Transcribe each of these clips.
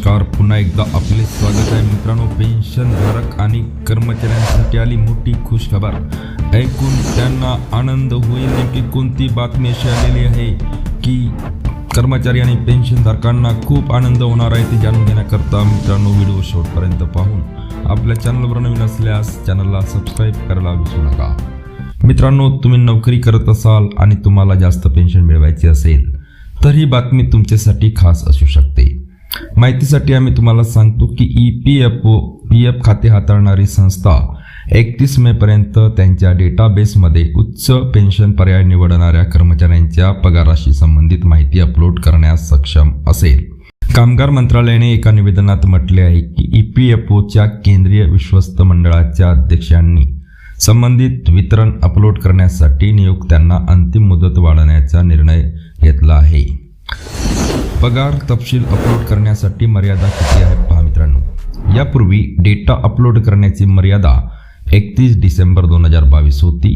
एकदा आपले स्वागत आहे मित्रांनो. पेन्शनधारक आणि कर्मचाऱ्यांसाठी आली मोठी खुश खबर ऐकून त्यांना आनंद होईल. नेमकी कोणती बातमी अशी आलेली आहे की कर्मचारी आणि पेन्शनधारकांना खूप आनंद होणार आहे ते जाणून घेण्याकरता मित्रांनो व्हिडिओ शेवटपर्यंत पाहून आपल्या चॅनलवर नवीन असल्यास चॅनलला सबस्क्राईब करायला विसरू नका. मित्रांनो तुम्ही नोकरी करत असाल आणि तुम्हाला जास्त पेन्शन मिळवायची असेल तर ही बातमी तुमच्यासाठी खास असू शकते. माहितीसाठी आम्ही तुम्हाला सांगतो की E P F O P F खाते हाताळणारी संस्था एकतीस मेपर्यंत त्यांच्या डेटाबेसमध्ये उच्च पेन्शन पर्याय निवडणाऱ्या कर्मचाऱ्यांच्या पगाराशी संबंधित माहिती अपलोड करण्यास सक्षम असेल. कामगार मंत्रालयाने एका निवेदनात म्हटले आहे की ई पी एफ ओच्या केंद्रीय विश्वस्त मंडळाच्या अध्यक्षांनी संबंधित वितरण अपलोड करण्यासाठी नियुक्त्यांना अंतिम मुदत वाढवण्याचा निर्णय घेतला आहे. पगार तपशील अपलोड करण्यासाठी मर्यादा किती आहे पहा मित्रांनो. यापूर्वी डेटा अपलोड करण्याची मर्यादा एकतीस डिसेंबर दोन हजार बावीस होती.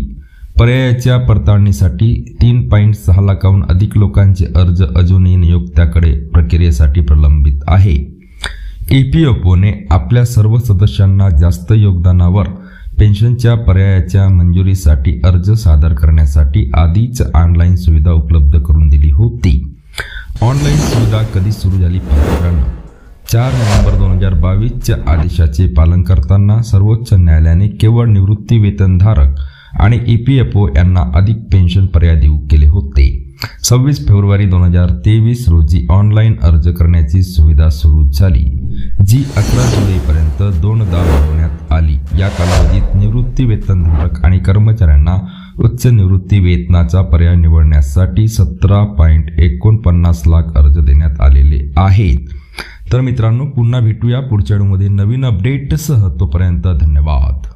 पर्यायाच्या पडताळणीसाठी तीन पॉईंट सहा लाखाहून अधिक लोकांचे अर्ज अजूनही नियोक्त्याकडे प्रक्रियेसाठी प्रलंबित आहे. ई पी एफ ओने आपल्या सर्व सदस्यांना जास्त योगदानावर पेन्शनच्या पर्यायाच्या मंजुरीसाठी अर्ज सादर करण्यासाठी आधीच ऑनलाईन सुविधा उपलब्ध करून दिली होती. ऑनलाईन सुविधा कधी सुरू झाली पहा चार नोव्हेंबर दोन हजार बावीसच्या आदेशाचे पालन करताना सर्वोच्च न्यायालयाने केवळ निवृत्ती वेतनधारक आणि ई पी एफ ओ यांना अधिक पेन्शन पर्याय देऊ केले होते. सव्वीस फेब्रुवारी दोन हजार तेवीस रोजी ऑनलाईन अर्ज करण्याची सुविधा सुरू झाली जी अकरा जुलैपर्यंत दोनदा वाढवण्यात आली. या कालावधीत निवृत्ती वेतनधारक आणि कर्मचाऱ्यांना उच्च निवृत्ती वेतनाचा पर्याय निवडण्यासाठी सतरा पॉईंट एकोणपन्नास लाख अर्ज देण्यात आलेले आहेत. तर मित्रांनो पुन्हा भेटूया पुढच्या व्हिडिओमध्ये. नवीन अपडेटसह तोपर्यंत धन्यवाद.